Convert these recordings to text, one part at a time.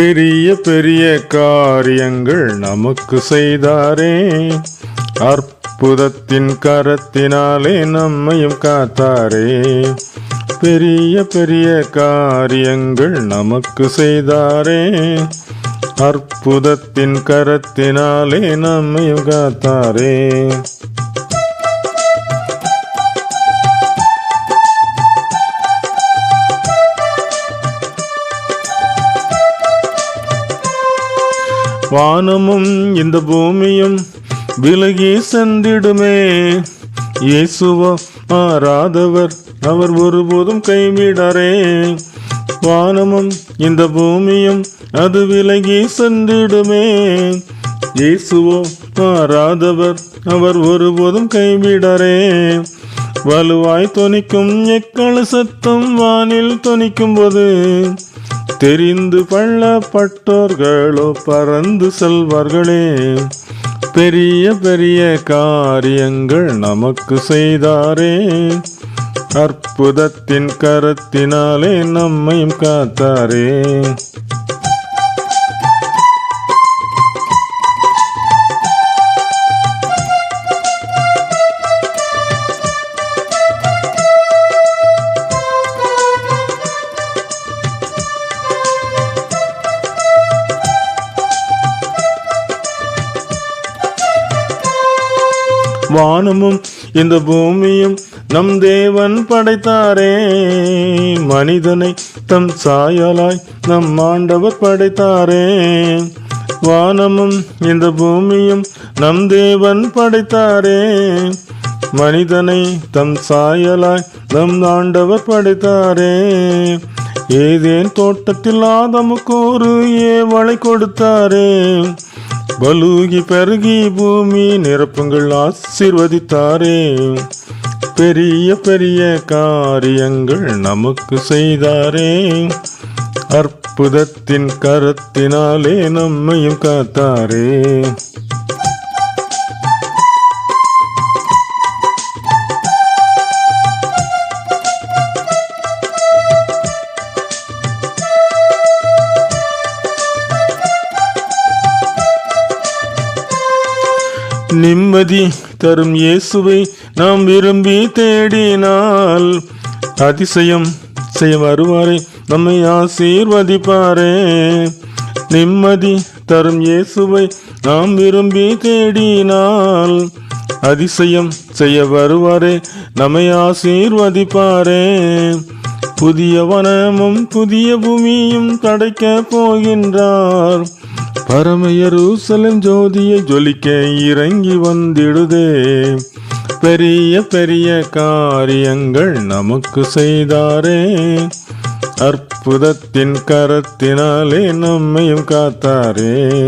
பெரிய பெரிய காரியங்கள் நமக்கு செய்தாரே. அற்புதத்தின் கரத்தினாலே நம்மையும் காத்தாரே. பெரிய பெரிய காரியங்கள் நமக்கு செய்தாரே. அற்புதத்தின் கரத்தினாலே நம்மையும் காத்தாரே. வானமும் இந்த பூமியும் விலகி சென்றிடுமே. இயேசுவோ ஆராதவர் அவர் ஒருபோதும் கைவிடரே வானமும் இந்த பூமியும் அது விலகி சென்றிடுமே. இயேசுவோ மாறாதவர் அவர் ஒருபோதும் கைவிடரே வலுவாய் தொனிக்கும் எக்கள சத்தம் வானில் தொனிக்கும் போது தெரிந்து பள்ளப்பட்டோர்களோ பறந்து செல்வார்களே. பெரிய பெரிய காரியங்கள் நமக்கு செய்தாரே. அற்புதத்தின் கரத்தினாலே நம்மையும் காத்தாரே. வானமும் இந்த பூமியும் நம் தேவன் படைத்தாரே. மனிதனை தம் சாயலாய் நம் ஆண்டவர் படைத்தாரே. வானமும் இந்த பூமியும் நம் தேவன் படைத்தாரே. மனிதனை தம் சாயலாய் நம் ஆண்டவர் படைத்தாரே. ஏதேன் தோட்டத்தில் ஆதமுக்கு ஒரு ஏவளை கொடுத்தாரே. பலூகி பெருகி பூமி நிரப்புங்கள் ஆசீர்வதித்தாரே. பெரிய பெரிய காரியங்கள் நமக்கு செய்தாரே. அற்புதத்தின் கரத்தினாலே நம்மையும் காத்தாரே. நிம்மதி தரும் இயேசுவை நாம் விரும்பி தேடினால் அதிசயம் செய்ய வருவாரே நம்மை ஆசீர்வதிப்பாரே. நிம்மதி தரும் இயேசுவை நாம் விரும்பி தேடினால் அதிசயம் செய்ய வருவாரே நம்மை ஆசீர்வதிப்பாரே. புதிய வனமும் புதிய பூமியும் படைக்க போகின்றார். பரமயரூசலம் ஜோதியை ஜொலிக்க இறங்கி வந்திடுதே. பெரிய பெரிய காரியங்கள் நமக்கு செய்தாரே. அற்புதத்தின் கரத்தினாலே நம்மையும் காத்தாரே.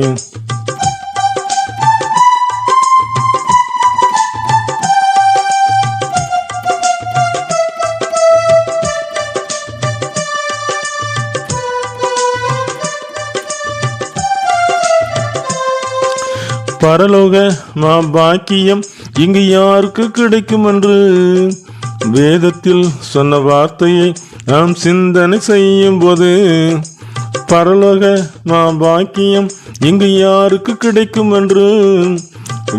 பரலோக மா பாக்கியம் இங்கு யாருக்கு கிடைக்கும் என்று வேதத்தில் சொன்ன வார்த்தையை நாம் சிந்தனை செய்யும் போது பரலோக மா பாக்கியம் இங்கு யாருக்கு கிடைக்கும் என்று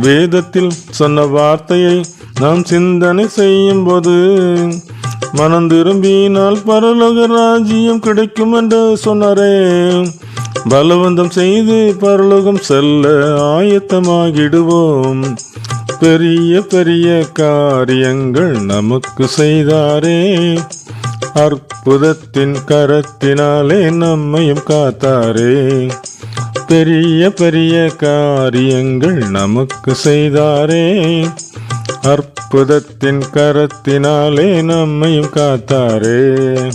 வேதத்தில் சொன்ன வார்த்தையை நாம் சிந்தனை செய்யும் போது மனம் திரும்பினால் பரலோக ராஜ்யம் கிடைக்கும் என்று சொன்னாரே. பலவந்தம் செய்து பரலோகம் செல்ல ஆயத்தமாகிடுவோம். பெரிய பெரிய காரியங்கள் நமக்கு செய்தாரே. அற்புதத்தின் கரத்தினாலே நம்மையும் காத்தாரே. பெரிய பெரிய காரியங்கள் நமக்கு செய்தாரே. அற்புதத்தின் கரத்தினாலே நம்மையும் காத்தாரே.